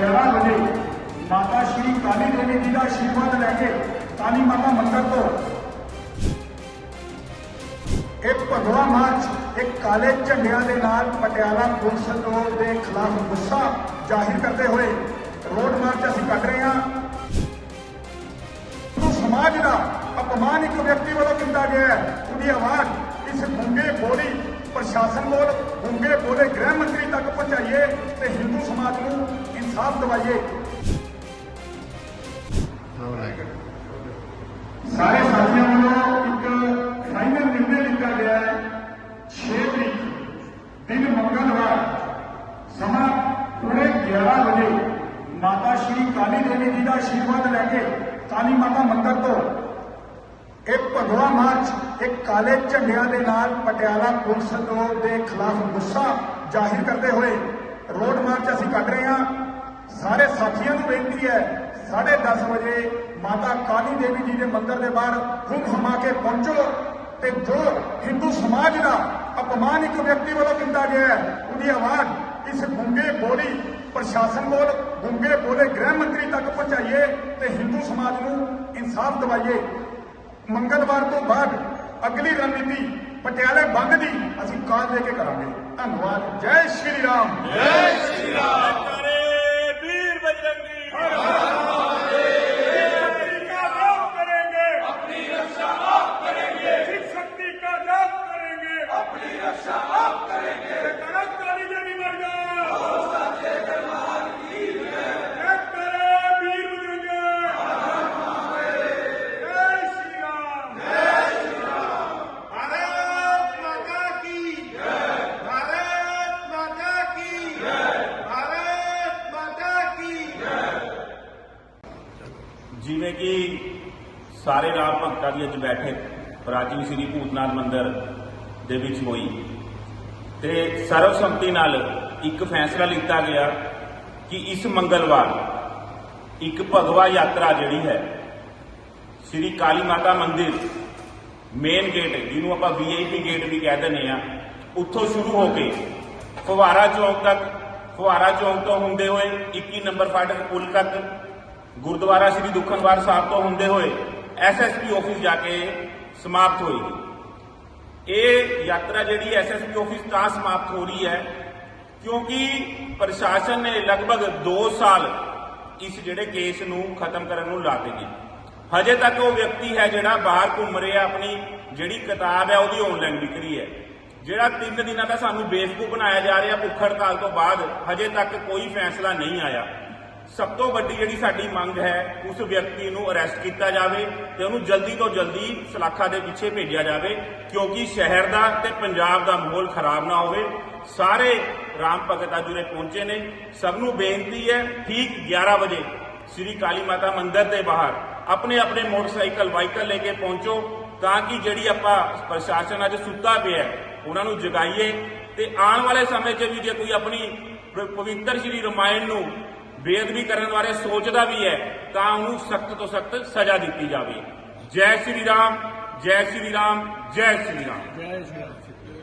11 ਵਜੇ ਮਾਤਾ ਸ਼੍ਰੀ ਕਾਲੀ ਦੇਵੀ ਜੀ ਦਾ ਆਸ਼ੀਰਵਾਦ ਲੈ ਕੇ ਕਾਲੀ ਮਾਤਾ ਮੰਦਰ ਤੋਂ ਇੱਕ ਭਗਵਾ ਮਾਰਚ ਇੱਕ ਕਾਲੇ ਝੰਡਿਆਂ ਦੇ ਨਾਲ ਪਟਿਆਲਾ ਪੁਲਿਸ ਰੋਡ ਦੇ ਖਿਲਾਫ ਗੁੱਸਾ ਜ਼ਾਹਿਰ ਕਰਦੇ ਹੋਏ ਰੋਡ ਮਾਰਚ ਅਸੀਂ ਕੱਢ ਰਹੇ ਹਾਂ ਹਿੰਦੂ ਸਮਾਜ ਦਾ ਅਪਮਾਨ ਇੱਕ ਵਿਅਕਤੀ ਵੱਲੋਂ ਕੀਤਾ ਗਿਆ ਹੈ ਉਹਦੀ ਆਵਾਜ਼ ਇਸ ਗੁੰਗੇ ਬੋਲੀ ਪ੍ਰਸ਼ਾਸਨ ਕੋਲ ਗੁੰਗੇ ਬੋਲੇ ਗ੍ਰਹਿ ਮੰਤਰੀ ਤੱਕ ਪਹੁੰਚਾਈਏ ਤੇ ਹਿੰਦੂ ਸਮਾਜ ਨੂੰ ਇਨਸਾਫ ਦਿਵਾਈਏ ਸਾਰੇ ਸਾਥੀਆਂ ਵੱਲੋਂ ਇੱਕ ਫਾਈਨਲ ਨਿਰਣੇ ਲਿੱਤਾ ਗਿਆ ਹੈ 6 ਤਰੀਕ ਦਿਨ ਮੰਗਲਵਾਰ ਸਮਾਂ ਪੂਰੇ 11 ਵਜੇ। ਮਾਤਾ ਸ਼੍ਰੀ ਕਾਲੀ ਦੇਵੀ ਜੀ ਦਾ ਆਸ਼ੀਰਵਾਦ ਲੈ ਕੇ ਕਾਲੀ ਮਾਤਾ ਮੰਦਰ ਤੋਂ ਇੱਕ ਭਗਵਾ ਮਾਰਚ ਇੱਕ ਕਾਲੇ ਝੰਡਿਆਂ ਦੇ ਨਾਲ ਪਟਿਆਲਾ ਪੁਲਿਸ ਦੇ ਖਿਲਾਫ ਗੁੱਸਾ ਜ਼ਾਹਿਰ ਕਰਦੇ ਹੋਏ ਰੋਡ ਮਾਰਚ ਅਸੀਂ ਕੱਢ ਰਹੇ ਹਾਂ। ਕੀਤੀ ਹੈ। 10:30 ਵਜੇ ਮਾਤਾ ਕਾਲੀ ਦੇਵੀ ਜੀ ਦੇ ਮੰਦਿਰ ਦੇ ਬਾਹਰ ਹੁਮ ਹਮਾ ਕੇ ਪਹੁੰਚੋ ਤੇ ਜੋ ਹਿੰਦੂ ਸਮਾਜ ਦਾ ਅਪਮਾਨ ਇੱਕ ਵਿਅਕਤੀ ਵੱਲੋਂ ਕੀਤਾ ਗਿਆ ਹੈ, ਉਹਦੀ ਆਵਾਜ਼ ਇਸ ਗੁੰਗੇ ਬੋਲੀ ਪ੍ਰਸ਼ਾਸਨ ਕੋਲ, ਗੁੰਗੇ ਬੋਲੇ ਗ੍ਰਹਿ ਮੰਤਰੀ ਤੱਕ ਪਹੁੰਚਾਈਏ ਤੇ ਹਿੰਦੂ ਸਮਾਜ ਨੂੰ ਇਨਸਾਫ ਦਿਵਾਈਏ। ਮੰਗਲਵਾਰ ਤੋਂ ਬਾਅਦ ਅਗਲੀ ਰਣਨੀਤੀ ਪਟਿਆਲੇ ਬੰਦ ਦੀ ਅਸੀਂ ਕਾਲ ਲੈ ਕੇ ਕਰਾਂਗੇ। ਧੰਨਵਾਦ। ਜੈ ਸ਼੍ਰੀ ਰਾਮ। ਜੈ ਸ਼੍ਰੀ ਰਾਮ। Bharat! ਜਿਵੇਂ ਕਿ ਸਾਰੇ ਰਾਮ ਭਗਤਾਂ ਦੀ ਅੱਜ ਬੈਠਕ ਪ੍ਰਾਚੀਨ ਸ੍ਰੀ ਭੂਤਨਾਥ ਮੰਦਿਰ ਦੇ ਵਿੱਚ ਹੋਈ। ਤੇ ਸਰਵਸੰਮਤੀ ਨਾਲ ਇੱਕ ਫੈਸਲਾ ਲਿੱਤਾ ਗਿਆ ਕਿ ਇਸ ਮੰਗਲਵਾਰ ਇੱਕ ਭਗਵਾ ਯਾਤਰਾ ਜਿਹੜੀ ਹੈ, ਸ੍ਰੀ ਕਾਲੀ ਮਾਤਾ ਮੰਦਿਰ ਮੇਨ ਗੇਟ ਜਿਹਨੂੰ ਆਪਾਂ ਵੀਆਈਪੀ ਗੇਟ ਵੀ ਕਹਿ ਦਿੰਦੇ ਆ ਉੱਥੋਂ ਸ਼ੁਰੂ ਹੋ ਕੇ ਫਵਾਰਾ ਚੌਂਕ ਤੱਕ, ਫੁਹਾਰਾ ਚੌਂਕ ਤੋਂ ਹੁੰਦੇ ਹੋਏ 21 ਨੰਬਰ ਫਾਟਕ ਪੁਲ ਤੱਕ ਗੁਰਦੁਆਰਾ ਸ੍ਰੀ ਦੁਖਨਵਾਰ ਸਾਹਿਬ ਤੋਂ ਹੁੰਦੇ ਹੋਏ ਐਸਐਸਪੀ ਆਫਿਸ ਜਾ ਕੇ ਸਮਾਪਤ ਹੋਏਗੀ ਇਹ ਯਾਤਰਾ ਜਿਹੜੀ ਐਸਐਸਪੀ ਆਫਿਸ ਤਾਂ ਸਮਾਪਤ ਹੋ ਰਹੀ ਹੈ ਕਿਉਂਕਿ ਪ੍ਰਸ਼ਾਸਨ ਨੇ ਲਗਭਗ 2 ਸਾਲ ਇਸ ਜਿਹੜੇ ਕੇਸ ਨੂੰ ਖਤਮ ਕਰਨ ਨੂੰ ਲਾ ਦਿੱਤੇ। ਹਜੇ ਤੱਕ ਉਹ ਵਿਅਕਤੀ ਹੈ ਜਿਹੜਾ ਬਾਹਰ ਘੁੰਮ ਰਿਹਾ, ਆਪਣੀ ਜਿਹੜੀ ਕਿਤਾਬ ਹੈ ਉਹਦੀ ਆਨਲਾਈਨ ਵਿਕਰੀ ਹੈ। ਜਿਹੜਾ 3 ਦਿਨਾਂ ਦਾ ਸਾਨੂੰ ਬੇਵਕੂਫ ਬਣਾਇਆ ਜਾ ਰਿਹਾ ਭੁੱਖ ਹੜਤਾਲ ਤੋਂ ਬਾਅਦ, ਹਜੇ ਤੱਕ ਕੋਈ ਫੈਸਲਾ ਨਹੀਂ ਆਇਆ। ਸਭ ਤੋਂ ਵੱਡੀ ਜਿਹੜੀ ਸਾਡੀ ਮੰਗ ਹੈ, ਉਸ ਵਿਅਕਤੀ ਨੂੰ ਅਰੈਸਟ ਕੀਤਾ ਜਾਵੇ ਤੇ ਉਹਨੂੰ ਜਲਦੀ ਤੋਂ ਜਲਦੀ ਸਲਾਖਾ ਦੇ ਪਿੱਛੇ ਭੇਜਿਆ ਜਾਵੇ, ਕਿਉਂਕਿ ਸ਼ਹਿਰ ਦਾ ਤੇ ਪੰਜਾਬ ਦਾ ਮਾਹੌਲ ਖਰਾਬ ਨਾ ਹੋਵੇ। ਸਾਰੇ ਰਾਮ ਭਗਤ ਅੱਜ ਉਰੇ ਪਹੁੰਚੇ ਨੇ। ਸਭ ਨੂੰ ਬੇਨਤੀ ਹੈ, ਠੀਕ 11 ਵਜੇ ਸ੍ਰੀ ਕਾਲੀ ਮਾਤਾ ਮੰਦਿਰ ਦੇ ਬਾਹਰ ਆਪਣੇ ਆਪਣੇ ਮੋਟਰਸਾਈਕਲ ਵਾਈਕਲ ਲੈ ਕੇ ਪਹੁੰਚੋ ਤਾਂ ਕਿ ਜਿਹੜੀ ਆਪਾਂ ਪ੍ਰਸ਼ਾਸਨ ਅੱਜ ਸੁੱਤਾ ਪਿਆ ਉਹਨਾਂ ਨੂੰ ਜਗਾਈਏ। ਤੇ ਆਉਣ ਵਾਲੇ ਸਮੇਂ 'ਚ ਵੀ ਜੇ ਕੋਈ ਆਪਣੀ ਪਵਿੱਤਰ ਸ਼੍ਰੀ ਰਮਾਇਣ ਨੂੰ ਬੇਅਦਬੀ ਕਰਨ ਬਾਰੇ ਸੋਚਦਾ ਵੀ ਹੈ, ਤਾਂ ਉਹਨੂੰ ਸਖਤ ਤੋਂ ਸਖਤ ਸਜ਼ਾ ਦਿੱਤੀ ਜਾਵੇ। ਜੈ ਸ਼੍ਰੀ ਰਾਮ, ਜੈ ਸ਼੍ਰੀ ਰਾਮ, ਜੈ ਸ਼੍ਰੀ ਰਾਮ। ਜੈ ਸ਼੍ਰੀ ਰਾਮ।